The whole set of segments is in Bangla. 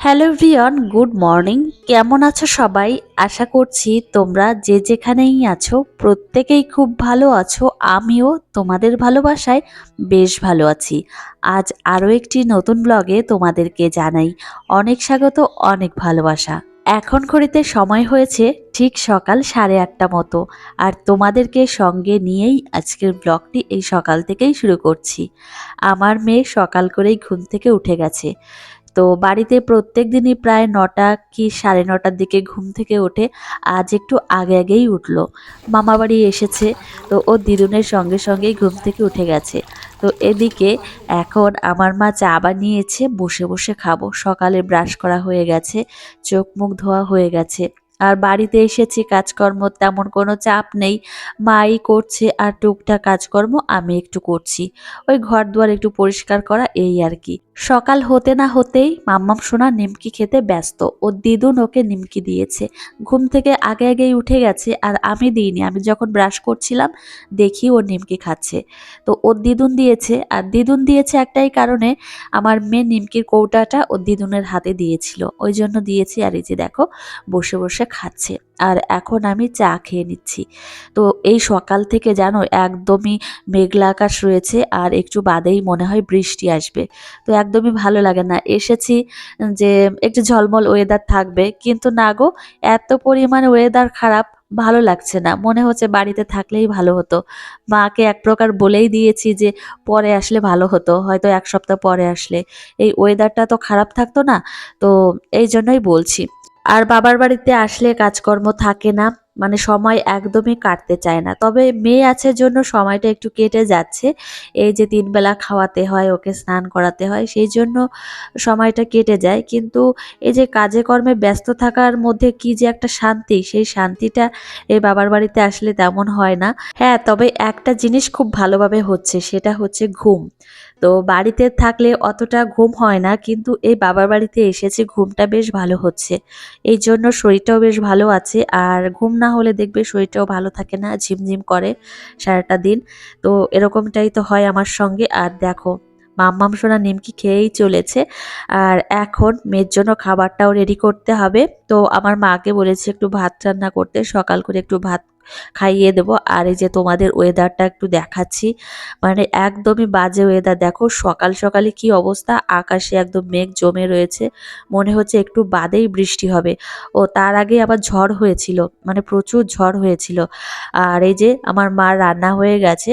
Hello everyone good morning. কেমন আছো সবাই? আশা করছি তোমরা যে যেখানেই আছো, প্রত্যেকেই খুব ভালো আছো। আমিও তোমাদের ভালোবাসায় বেশ ভালো আছি। আজ আরও একটি নতুন ব্লগে তোমাদেরকে জানাই অনেক স্বাগত, অনেক ভালোবাসা। এখন ঘড়িতে সময় হয়েছে ঠিক সকাল সাড়ে আটটা মতো। আর তোমাদেরকে সঙ্গে নিয়েই আজকের ব্লগটি এই সকাল থেকেই শুরু করছি। আমার মেয়ে সকাল করেই ঘুম থেকে উঠে গেছে। তো বাড়িতে প্রত্যেক দিনই প্রায় নটা কি সাড়ে নটার দিকে ঘুম থেকে ওঠে আজ একটু আগে আগেই উঠল। মামা বাড়ি এসেছে, তো ও দিদুনের সঙ্গে সঙ্গেই ঘুম থেকে উঠে গেছে। তো এদিকে এখন আমার মা চা বানিয়েছে, বসে বসে খাব। সকালে ব্রাশ করা হয়ে গেছে, চোখ মুখ ধোয়া হয়ে গেছে। আর বাড়িতে এসেছি, কাজকর্ম তেমন কোনো চাপ নেই। মাই করছে আর টুকটাক কাজকর্ম আমি একটু করছি। ওই ঘর দুয়ার একটু পরিষ্কার করা এই আর কি। সকাল হতে না হতেই মাম্মাম সোনা নিমকি খেতে ব্যস্ত। ও দিদুন ওকে নিমকি দিয়েছে। ঘুম থেকে আগে আগেই উঠে গেছে আর আমি দিইনি। আমি যখন ব্রাশ করছিলাম দেখি ও নিমকি খাচ্ছে। তো ও দিদুন দিয়েছে আর দিদুন দিয়েছে একটাই কারণে আমার মেয়ে নিমকির কৌটাটা ও দিদুনের হাতে দিয়েছিল। ওই জন্য দিয়েছি আর এই যে দেখো, বসে বসে খাচ্ছে, আর এখন আমি চা খেয়ে নিচ্ছি। তো এই সকাল থেকে জানো একদমই মেঘলা আকাশ রয়েছে, আর একটু বাদেই মনে হয় বৃষ্টি আসবে। তো একদমই ভালো লাগে না। এসেছি যে একটু ঝলমল ওয়েদার থাকবে, কিন্তু না গো, এত পরিমাণে ওয়েদার খারাপ ভালো লাগছে না। মনে হচ্ছে বাড়িতে থাকলেই ভালো হতো। মাকে এক প্রকার বলেই দিয়েছি যে পরে আসলে ভালো হতো, হয়তো এক সপ্তাহ পরে আসলে। এই ওয়েদারটা তো খারাপ থাকতো না, তো এই জন্যই বলছি। আর বাবার বাড়িতে আসলে কাজকর্ম থাকে না মানে সময় একদমই কাটতে চায় না। তবে মেয়ে আছে জন্য সময়টা একটু কেটে যাচ্ছে। এই যে তিন বেলা খাওয়াতে হয়, ওকে স্নান করাতে হয়, সেই জন্য সময়টা কেটে যায়। কিন্তু এই যে কাজে কর্মে ব্যস্ত থাকার মধ্যে কি যে একটা শান্তি, সেই শান্তিটা এই বাবার বাড়িতে আসলে তেমন হয় না। হ্যাঁ তবে একটা জিনিস খুব ভালোভাবে হচ্ছে, সেটা হচ্ছে ঘুম। তো বাড়িতে থাকলে অতটা ঘুম হয় না, কিন্তু এই বাবার বাড়িতে এসেছে, ঘুমটা বেশ ভালো হচ্ছে। এই জন্য শরীরটাও বেশ ভালো আছে, আর ঘুম না হলে দেখবে শরীরটাও ভালো থাকে না, ঝিমঝিম করে সারাটা দিন। তো এরকমটাই তো হয় আমার সঙ্গে। আর দেখো, মাম্মাম সোনা নিমকি খেয়েই চলেছে। আর এখন মেয়ের জন্য খাবারটাও রেডি করতে হবে। তো আমার মাকে বলেছি একটু ভাত রান্না করতে, সকাল করে একটু ভাত খাইয়ে দেবো। আর এই যে তোমাদের ওয়েদারটা একটু দেখাচ্ছি। মানে একদমই বাজে ওয়েদার দেখো সকাল সকালে কি অবস্থা? আকাশে একদম মেঘ জমে রয়েছে। মনে হচ্ছে একটু বাদেই বৃষ্টি হবে। ও তার আগে আবার ঝড় হয়েছিল। মানে প্রচুর ঝড় হয়েছিল। আর এই যে আমার মা রান্না হয়ে গেছে।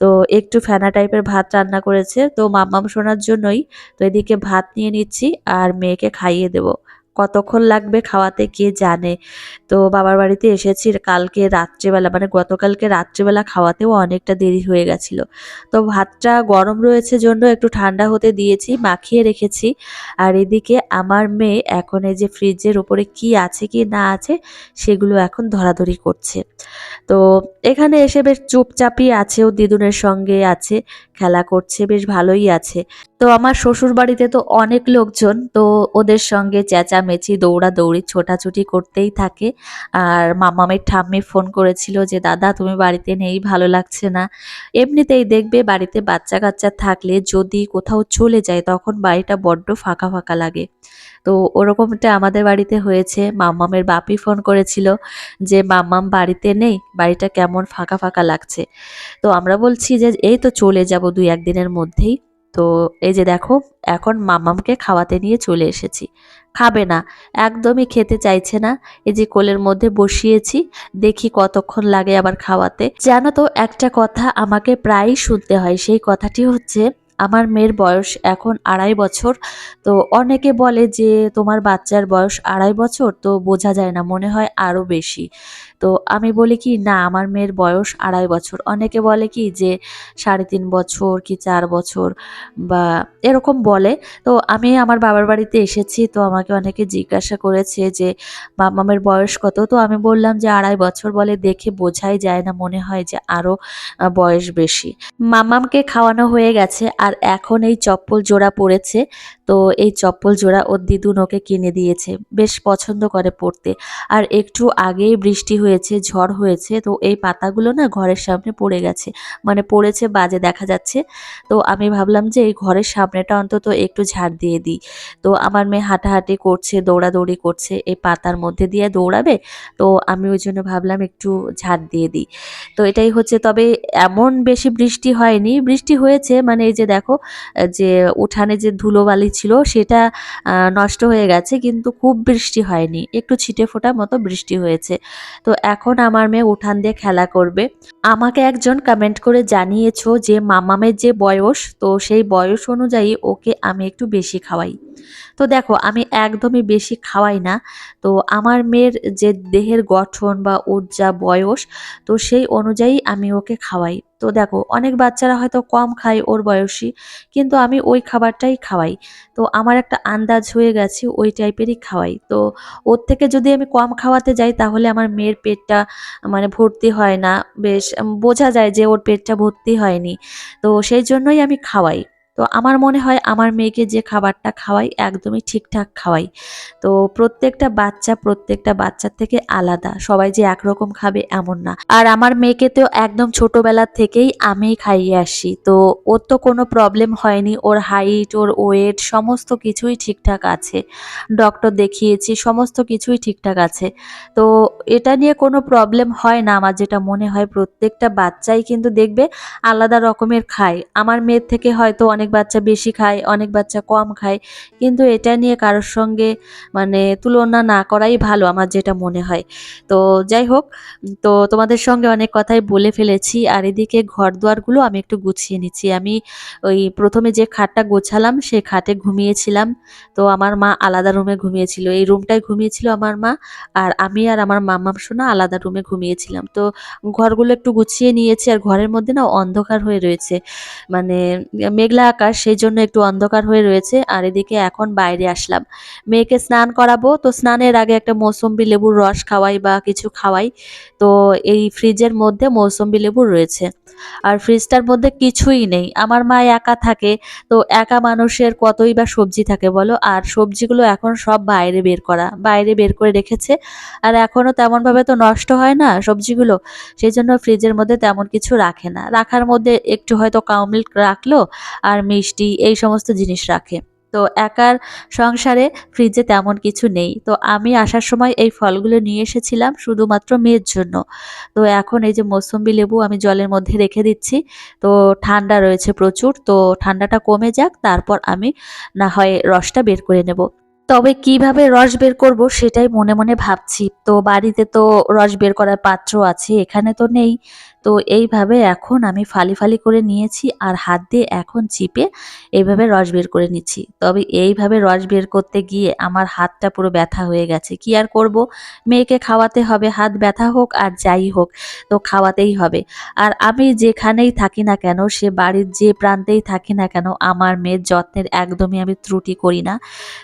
তো একটু ফেনা টাইপের ভাত রান্না করেছে। তো মাম্মাম শোনার জন্যই তো এদিকে ভাত নিয়ে নিচ্ছি। আর মেয়েকে খাইয়ে দেবো। কতক্ষণ লাগবে খাওয়াতে কে জানে। তো বাবার বাড়িতে এসেছি কালকে রাত্রেবেলা মানে গতকালকে রাত্রেবেলা খাওয়াতেও অনেকটা দেরি হয়ে গেছিল। তো ভাতটা গরম রয়েছে জন্য একটু ঠান্ডা হতে দিয়েছি, মাখিয়ে রেখেছি। আর এদিকে আমার মেয়ে এখন এই যে ফ্রিজের উপরে কি আছে কি না আছে সেগুলো এখন ধরাধরি করছে। তো এখানে এসে বেশ চুপচাপই আছে ও, দিদুনের সঙ্গে আছে। খেলা করছে, বেশ ভালোই আছে। তো আমার শ্বশুর বাড়িতে তো অনেক লোকজন, তো ওদের সঙ্গে চেঁচামেচি, দৌড়াদৌড়ি, ছোটাছুটি করতেই থাকে। আর মামামের ঠাম্মি ফোন করেছিল যে, দাদা, তুমি বাড়িতে নেই, ভালো লাগছে না। এমনিতেই দেখবে বাড়িতে বাচ্চা কাচ্চা থাকলে যদি কোথাও চলে যায়, তখন বাড়িটা বড্ড ফাঁকা ফাঁকা লাগে। তো ওরকমটা আমাদের বাড়িতে হয়েছে। মাম্মামের বাপি ফোন করেছিল যে, মাম্মাম বাড়িতে নেই, বাড়িটা কেমন ফাঁকা ফাঁকা লাগছে? তো আমরা বলছি যে, এই তো চলে যাব দুই একদিনের মধ্যেই। তো এই যে দেখো, এখন মামামকে খাওয়াতে নিয়ে চলে এসেছি। খাবে না, একদমই খেতে চাইছে না। এই যে কোলের মধ্যে বসিয়েছি, দেখি কতক্ষণ লাগে আবার খাওয়াতে। জানো তো, একটা কথা আমাকে প্রায়ই শুনতে হয়, সেই কথাটি হচ্ছে আমার মেয়ের বয়স এখন আড়াই বছর, তো অনেকে বলে যে তোমার বাচ্চার বয়স আড়াই বছর, তো বোঝা যায় না, মনে হয় আরও বেশি। তো আমি বলি কি, না, আমার মেয়ের বয়স আড়াই বছর। অনেকে বলে কি যে সাড়ে তিন বছর কি চার বছর বা এরকম বলে। তো আমি আমার বাবার বাড়িতে এসেছি, তো আমাকে অনেকে জিজ্ঞাসা করেছে যে, মামামের বয়স কত? তো আমি বললাম যে, আড়াই বছর বলে দেখে বোঝাই যায় না, মনে হয় যে আরও বয়স বেশি। মামামকে খাওয়ানো হয়ে গেছে, আর এখন এই চপ্পল জোড়া পড়েছে তো এই চপ্পল জোড়া ওর দিদুন ওকে কিনে দিয়েছে, বেশ পছন্দ করে পড়তে আর একটু আগেই বৃষ্টি হয়ে হয়েছে, ঝড় হয়েছে, তো এই পাতাগুলো না ঘরের সামনে পড়ে গেছে। মানে পড়েছে, বাজে দেখা যাচ্ছে। তো আমি ভাবলাম যে এই ঘরের সামনেটা অন্তত একটু ঝাড় দিয়ে দিই। তো আমার মেয়ে হাঁটাহাঁটি করছে, দৌড়াদৌড়ি করছে, এই পাতার মধ্যে দিয়ে দৌড়াবে, তো আমি ওই জন্য ভাবলাম একটু ঝাড় দিয়ে দিই। তো এটাই হচ্ছে, তবে এমন বেশি বৃষ্টি হয়নি। বৃষ্টি হয়েছে মানে এই যে দেখো, যে উঠানে যে ধুলোবালি ছিল, সেটা নষ্ট হয়ে গেছে, কিন্তু খুব বৃষ্টি হয়নি। একটু ছিটে ফোটা মতো বৃষ্টি হয়েছে। তো এখন আমার মেয়ে উঠান দিয়ে খেলা করবে। আমাকে একজন কমেন্ট করে জানিয়েছো যে মামামের যে বয়স, তো সেই বয়স অনুযায়ী ওকে আমি একটু বেশি খাওয়াই। তো দেখো, আমি একদমই বেশি খাওয়াই না। তো আমার মেয়ের যে দেহের গঠন বা ওর যা বয়স, তো সেই অনুযায়ী আমি ওকে খাওয়াই। তো দেখো, অনেক বাচ্চারা হয়তো কম খায় ওর বয়সী, কিন্তু আমি ওই খাবারটাই খাওয়াই। তো আমার একটা আন্দাজ হয়ে গেছে ওই টাইপেরই খাওয়াই। তো ওর থেকে যদি আমি কম খাওয়াতে যাই, তাহলে আমার মেয়ের পেটটা মানে ভর্তি হয় না। বেশ বোঝা যায় যে ওর পেটটা ভর্তি হয়নি। তো সেই জন্যই আমি খাওয়াই। তো আমার মনে হয় আমার মেয়েকে যে খাবারটা খাওয়াই একদমই ঠিকঠাক খাওয়াই। তো প্রত্যেকটা বাচ্চা প্রত্যেকটা বাচ্চার থেকে আলাদা, সবাই যে একরকম খাবে এমন না। আর আমার মেয়েকে তো একদম ছোটবেলা থেকেই আমিই খাইয়ে আসি, তো ওর তো কোনো প্রবলেম হয়নি, ওর হাইট ওর ওয়েট সমস্ত কিছুই ঠিকঠাক আছে। ডক্টর দেখিয়েছি, সমস্ত কিছুই ঠিকঠাক আছে। তো এটা নিয়ে কোনো প্রবলেম হয় না আমার যেটা মনে হয়, প্রত্যেকটা বাচ্চাই কিন্তু দেখবে আলাদা রকমের খায়। আমার মেয়ের থেকে হয়তো অনেক বাচ্চা বেশি খায়, অনেক বাচ্চা কম খায়। কিন্তু এটা নিয়ে কারোর সঙ্গে মানে তুলনা না করাই ভালো আমার যেটা মনে হয়। তো যাই হোক, তো তোমাদের সঙ্গে অনেক কথাই বলে ফেলেছি। আর এদিকে ঘর দুয়ারগুলো আমি একটু গুছিয়ে নিচ্ছি। আমি ওই প্রথমে যে খাটটা গোছালাম, সে খাটে ঘুমিয়েছিলাম। তো আমার মা আলাদা রুমে ঘুমিয়েছিল। এই রুমটায় ঘুমিয়েছিল আমার মা আর আমি আর আমার মাম্মাম শোনা আলাদা রুমে ঘুমিয়েছিলাম। তো ঘরগুলো একটু গুছিয়ে নিয়েছি আর ঘরের মধ্যে না অন্ধকার হয়ে রয়েছে। মানে মেঘলা আকাশ সেই জন্য একটু অন্ধকার হয়ে রয়েছে, আর এদিকে এখন বাইরে আসলাম। মেয়েকে স্নান করাবো, তো স্নানের আগে একটা মৌসম্বি লেবুর রস খাওয়াই বা কিছু খাওয়াই। তো এই ফ্রিজের মধ্যে মৌসম্বি লেবু রয়েছে। আর ফ্রিজটার মধ্যে কিছুই নেই। আমার মা একা থাকে, তো একা মানুষের কতই বা সবজি থাকে বলো? আর সবজিগুলো এখন সব বাইরে বের করা, বাইরে বের করে রেখেছে। আর এখনও তেমনভাবে তো নষ্ট হয় না সবজিগুলো সেই জন্য ফ্রিজের মধ্যে তেমন কিছু রাখে না। রাখার মধ্যে একটু হয়তো কাউ মিল্ক রাখল, আর মিষ্টি, এই সমস্ত জিনিস রাখে। তো একার সংসারে ফ্রিজে তেমন কিছু নেই। তো আমি আসার সময় এই ফলগুলো নিয়ে এসেছিলাম শুধুমাত্র মেয়ের জন্য। তো এখন এই যে মৌসম্বি লেবু আমি জলের মধ্যে রেখে দিচ্ছি। তো ঠান্ডা রয়েছে প্রচুর। তো ঠান্ডাটা কমে যাক, তারপর আমি না হয় রসটা বের করে নেব। তবে কীভাবে রস বের করব সেটাই মনে মনে ভাবছি। তো বাড়িতে তো রস বের করার পাত্র আছে, এখানে তো নেই। তো এইভাবে এখন আমি ফালি ফালি করে নিয়েছি আর হাত দিয়ে এখন চিপে এইভাবে রস বের করে নিচ্ছি। তবে এইভাবে রস বের করতে গিয়ে আমার হাতটা পুরো ব্যথা হয়ে গেছে। কি আর করব? মেয়েকে খাওয়াতে হবে, হাত ব্যথা হোক আর যাই হোক, তো খাওয়াতেই হবে। আর আমি যেখানেই থাকি না কেন, সে বাড়ির যে প্রান্তেই থাকি না কেন, আমার মেয়ের যত্নের একদমই আমি ত্রুটি করি না।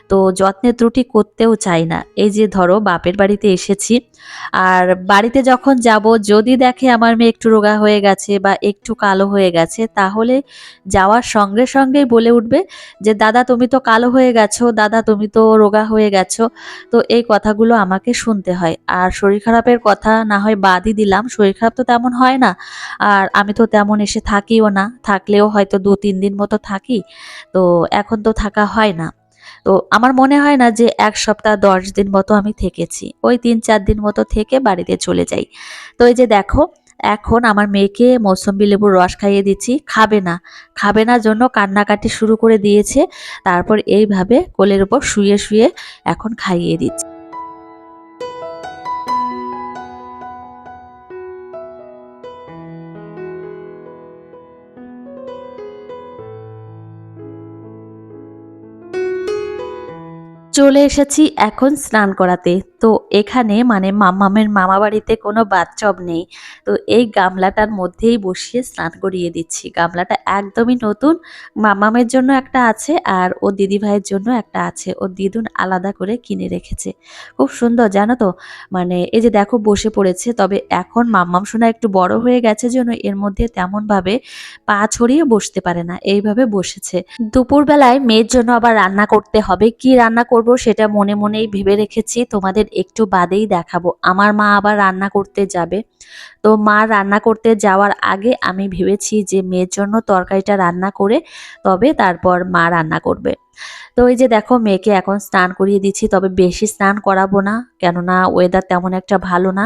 তো যত্নের ত্রুটি করতেও চাই না। এই যে ধরো, বাপের বাড়িতে এসেছি। আর বাড়িতে যখন যাব, যদি দেখে আমার মেয়ে রোগা হয়ে গেছে বা একটু কালো হয়ে গেছে, তাহলে যাওয়ার সঙ্গে সঙ্গেই বলে উঠবে যে, দাদা, তুমি তো কালো হয়ে গেছো, দাদা, তুমি তো রোগা হয়ে গেছো। তো এই কথাগুলো আমাকে শুনতে হয়। আর শরীর খারাপের কথা না হয় বাদই দিলাম, শরীর খারাপ তো তেমন হয় না। আর আমি তো তেমন এসে থাকিও না, থাকলেও হয়তো দু, তিন দিন মতো থাকি, তো এখন তো থাকা হয় না। তো আমার মনে হয় না যে, এক সপ্তাহ, দশ দিন মতো আমি থেকেছি। ওই তিন, চার দিন মতো থেকে বাড়িতে চলে যাই। তো এই যে দেখো এখন আমার মেয়েকে মৌসম্বি লেবুর রস খাইয়ে দিচ্ছি, খাবে না। খাবে না জন্য কান্নাকাটি শুরু করে দিয়েছে, তারপর এইভাবে কোলের উপর শুয়ে শুয়ে এখন খাইয়ে দিচ্ছি। চলে এসেছি এখন স্নান করাতে। তো এখানে মানে মামামের মামা বাড়িতে কোনো বাথটব নেই। তো এই গামলাটার মধ্যেই বসিয়ে স্নান করিয়ে দিচ্ছি। গামলাটা একদমই নতুন, মামামের জন্য একটা আছে আর ও দিদি ভাইয়ের জন্য একটা আছে। ও দিদুন আলাদা করে কিনে রেখেছে। খুব সুন্দর, জানো তো? মানে এই যে দেখো বসে পড়েছে, তবে এখন মাম্মাম শোনা একটু বড় হয়ে গেছে জন্য এর মধ্যে তেমনভাবে পা ছড়িয়ে বসতে পারে না। এইভাবে বসেছে। দুপুরবেলায় মেয়ের জন্য আবার রান্না করতে হবে। কি রান্না করব সেটা মনে মনেই ভেবে রেখেছি, তোমাদের একটু বাদেই দেখাবো। আমার মা আবার রান্না করতে যাবে। তো মা রান্না করতে যাওয়ার আগে আমি ভেবেছি যে মেয়ের জন্য তরকারিটা রান্না করে তবে তারপর মা রান্না করবে। তো এই যে দেখো মেয়েকে এখন স্নান করিয়ে দিচ্ছি, তবে বেশি স্নান করাবো না, কেননা ওয়েদার তেমন একটা ভালো না।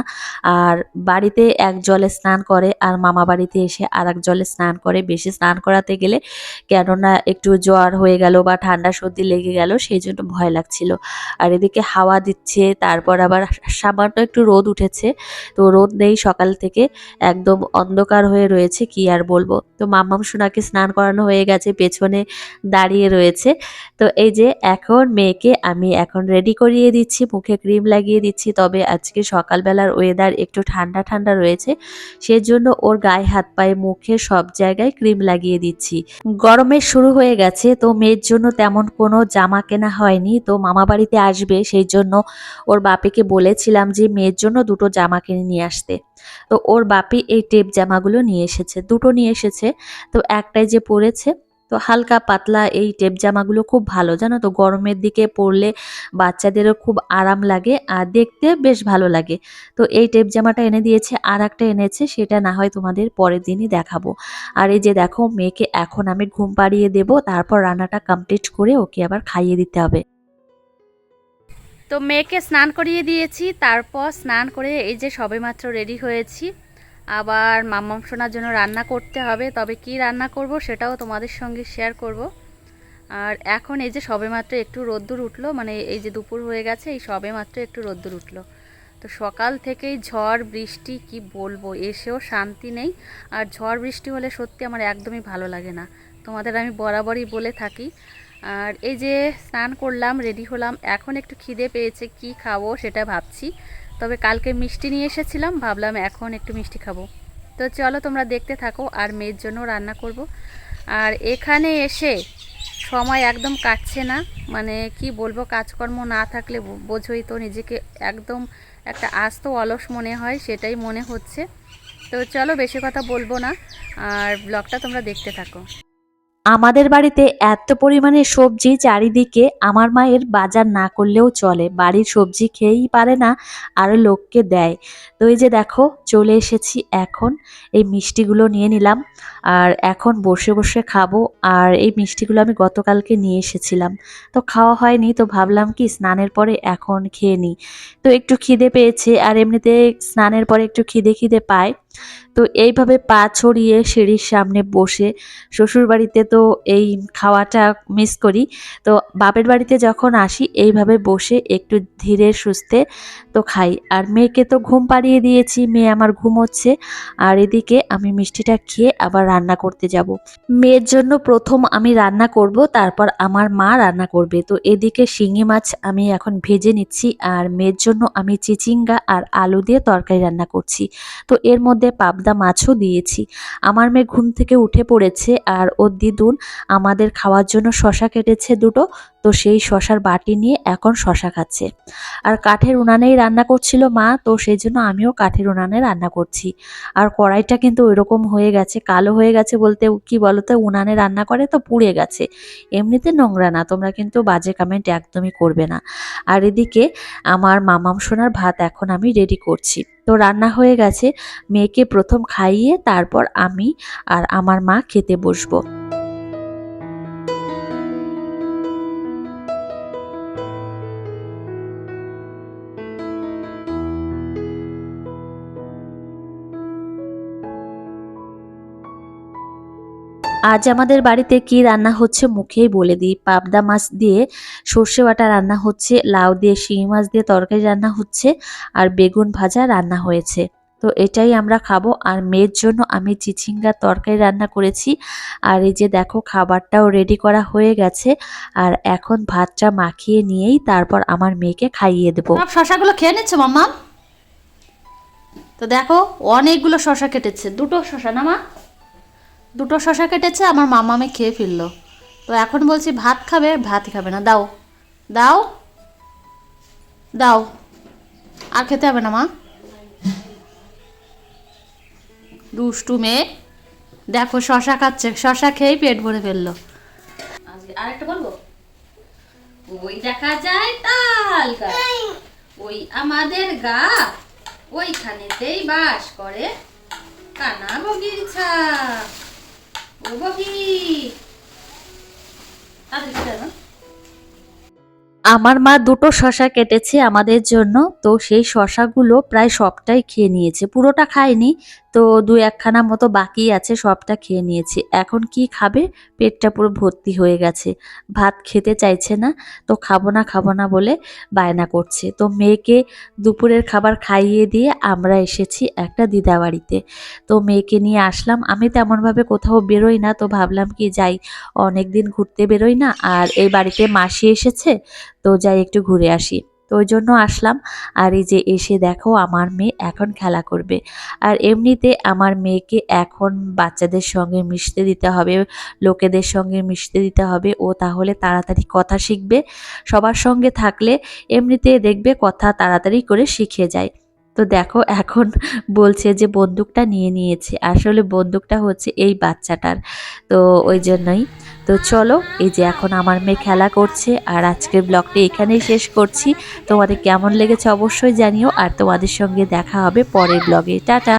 আর বাড়িতে এক জলে স্নান করে আর মামা বাড়িতে এসে আর এক জলে স্নান করে। বেশি স্নান করাতে গেলে কেননা একটু জ্বর হয়ে গেল বা ঠান্ডা সর্দি লেগে গেল, সেই জন্য ভয় লাগছিল। আর এদিকে হাওয়া দিচ্ছে, তারপর আবার সামান্য একটু রোদ উঠেছে। তো রোদ নেই সকাল থেকে। একদম অন্ধকার হয়ে রয়েছে, কি আর বলব? তো মাম্মাম সোনাকে স্নান করানো হয়ে গেছে, পেছনে দাঁড়িয়ে রয়েছে। তো এই যে এখন মেয়েকে আমি এখন রেডি করিয়ে দিচ্ছি, মুখে ক্রিম লাগিয়ে দিচ্ছি, তবে আজকে সকালবেলার ওয়েদার একটু ঠান্ডা ঠান্ডা রয়েছে, সেজন্য ওর গায়ে হাত পায়ে মুখে সব জায়গায় ক্রিম লাগিয়ে দিচ্ছি। গরমের শুরু হয়ে গেছে, তো মেয়ের জন্য তেমন কোনো জামা কেনা হয়নি, তো মামা বাড়িতে আসবে, সেই জন্য ওর বাপেকে বলেছিলাম যে মেয়ের জন্য দুটো জামা কিনে নিয়ে আসতে। তো ওর বাপি এই টেপ জামাগুলো নিয়ে এসেছে, দুটো নিয়ে এসেছে। তো একটাই যে পরেছে, তো হালকা পাতলা এই টেপ জামাগুলো খুব ভালো, জানো তো? গরমের দিকে পরলে বাচ্চাদেরও খুব আরাম লাগে আর দেখতে বেশ ভালো লাগে। তো এই টেপ জামাটা এনে দিয়েছে আর একটা এনেছে, সেটা না হয় তোমাদের পরের দিনই দেখাবো। আর এই যে দেখো, মেয়েকে এখন আমি ঘুম পাড়িয়ে দেব, তারপর রান্নাটা কমপ্লিট করে ওকে আবার খাইয়ে দিতে হবে। তো মেয়েকে স্নান করিয়ে দিয়েছি, তারপর স্নান করে এই যে সবেমাত্র রেডি হয়েছি। আবার মাম্মাম সোনার জন্য রান্না করতে হবে, তবে কি রান্না করব সেটাও তোমাদের সঙ্গে শেয়ার করব। আর এখন এই যে সবেমাত্র একটু রোদ্দুর উঠল মানে এই যে দুপুর হয়ে গেছে, এই সবেমাত্র একটু রোদ্দুর উঠল। তো সকাল থেকেই ঝড়, বৃষ্টি, কি বলব, এসেও শান্তি নেই। আর ঝড়, বৃষ্টি হলে সত্যি আমার একদমই ভালো লাগে না। তোমাদের আমি বরাবরই বলে থাকি। আর এই যে স্নান করলাম রেডি হলাম। এখন একটু খিদে পেয়েছে, কি খাব সেটা ভাবছি। তবে কালকে মিষ্টি নিয়ে এসেছিলাম, ভাবলাম এখন একটু মিষ্টি খাব। তো চলো তোমরা দেখতে থাকো আর মেয়ের জন্য রান্না করব। আর এখানে এসে সময় একদম কাটছে না মানে কি বলব, কাজকর্ম না থাকলে বোঝোই তো নিজেকে একদম একটা আস্ত অলস মনে হয়, সেটাই মনে হচ্ছে। তো চলো বেশি কথা বলব না, আর ব্লগটা তোমরা দেখতে থাকো। আমাদের বাড়িতে এত পরিমাণে সবজি চারিদিকে আমার মায়ের বাজার না করলেও চলে। বাড়ির সবজি খেয়েই পারে না, আর লোককে দেয়। তো এই যে দেখো, চলে এসেছি এখন। এই মিষ্টিগুলো নিয়ে নিলাম আর এখন বসে বসে খাব। আর এই মিষ্টিগুলো আমি গতকালকে নিয়ে এসেছিলাম। তো খাওয়া হয়নি, তো ভাবলাম কি স্নানের পরে এখন খেয়ে নিই। তো একটু খিদে পেয়েছে আর এমনিতে স্নানের পরে একটু খিদে খিদে পায়। তো এইভাবে পা ছড়িয়ে সিঁড়ির সামনে বসে শ্বশুর বাড়িতে তো এই খাওয়াটা মিস করি। তো বাপের বাড়িতে যখন আসি, এইভাবে বসে একটু ধীরে সুস্থে তো খাই। আর মেয়েকে তো ঘুম পাড়িয়ে দিয়েছি, মেয়ে আমার ঘুমোচ্ছে। আর এদিকে আমি মিষ্টিটা খেয়ে আবার রান্না করতে যাব। মেয়ের জন্য প্রথম আমি রান্না করব, তারপর আমার মা রান্না করবে। তো এদিকে শিঙি মাছ আমি এখন ভেজে নিচ্ছি, আর মেয়ের জন্য আমি চিচিঙ্গা আর আলু দিয়ে তরকারি রান্না করছি। তো এর মধ্যে পাবদা মাছও দিয়েছি। আমার মেয়ে ঘুম থেকে উঠে পড়েছে আর ওর দিদুন আমাদের খাওয়ার জন্য শশা কেটেছে দুটো, তো সেই শশার বাটি নিয়ে এখন শশা খাচ্ছে। আর কাঠের উনানেই রান্না করছিল মা, তো সেই জন্য আমিও কাঠের উনানে রান্না করছি। আর কড়াইটা কিন্তু ওইরকম হয়ে গেছে, কালো হয়ে গেছে বলতে কি বলতো, উনানে রান্না করে তো পুড়ে গেছে। এমনিতে নোংরা না, তোমরা কিন্তু বাজে কমেন্ট একদমই করবে না। আর এদিকে আমার মামাম সোনার ভাত এখন আমি রেডি করছি। তো রান্না হয়ে গেছে। মেয়েকে প্রথম খাইয়ে তারপর আমি আর আমার মা খেতে বসবো। আজ আমাদের বাড়িতে কি রান্না হচ্ছে মুখেই বলে দিই। পাবদা মাছ দিয়ে সর্ষে বাটা রান্না হচ্ছে, লাউ দিয়ে শিঙি মাছ দিয়ে তরকারি রান্না হচ্ছে, আর বেগুন ভাজা রান্না হয়েছে। তো এটাই আমরা খাব। আর মেয়ের জন্য আমি চিচিঙ্গার তরকারি রান্না করেছি। আর এই যে দেখো, খাবারটাও রেডি করা হয়ে গেছে। আর এখন ভাতটা মাখিয়ে নিয়েই তারপর আমার মেয়েকে খাইয়ে দেবো। শশাগুলো খেয়ে নিচ্ছে মাম্মা? তো দেখো, অনেকগুলো শশা কেটেছে। দুটো শশা না মা? দুটো শশা কেটেছে আমার মামামে খেয়ে ফিরলো। তো এখন বলছি ভাত খাবে? ভাতই খাবে না। দাও। দাও। দাও। আর খেতে হবে না মা? দুষ্টু মেয়ে। দেখো শশা খাচ্ছে। শশা খেয়েই পেট ভরে ফেলল। আজকে আরেকটা বলব? ওই দেখা যায় তাল গাছ। ওই আমাদের গা ওইখানেতেই বাস করে কানা বগির ছা ও বগি তাড়াতাড়ি চলে না আমার মা দুটো শশা কেটেছে আমাদের জন্য, তো সেই শশাগুলো প্রায় সবটাই খেয়ে নিয়েছে। পুরোটা খায়নি, তো দু একখানা মতো বাকি আছে, সবটা খেয়ে নিয়েছে। এখন কি খাবে? পেটটা পুরো ভর্তি হয়ে গেছে। ভাত খেতে চাইছে না, তো খাব না খাব না বলে বায়না করছে। তো মেয়েকে দুপুরের খাবার খাইয়ে দিয়ে আমরা এসেছি একটা দিদা বাড়িতে তো মেয়েকে নিয়ে আসলাম। আমি তেমনভাবে কোথাও বেরোই না, তো ভাবলাম কি যাই অনেক দিন ঘুরতে বেরোই না। আর এই বাড়িতে মাসি এসেছে তো যাই একটু ঘুরে আসি। তো ওই জন্য আসলাম। আর এই যে এসে দেখো আমার মেয়ে এখন খেলা করবে। আর এমনিতে আমার মেয়েকে এখন বাচ্চাদের সঙ্গে মিশতে দিতে হবে, লোকেদের সঙ্গে মিশতে দিতে হবে। ও তাহলে তাড়াতাড়ি কথা শিখবে, সবার সঙ্গে থাকলে এমনিতে দেখবে কথা তাড়াতাড়ি করে শিখে যায়। তো দেখো এখন বলছে যে বন্দুকটা নিয়ে নিয়েছে। আসলে বন্দুকটা হচ্ছে এই বাচ্চাটার। তো ওই জন্যই তো চলো, এই যে এখন আমার মেয়ে খেলা করছে আর আজকের ব্লগটি এখানেই শেষ করছি। তোমাদের কেমন লেগেছে অবশ্যই জানিও আর তোমাদের সঙ্গে দেখা হবে পরের ব্লগে। টাটা!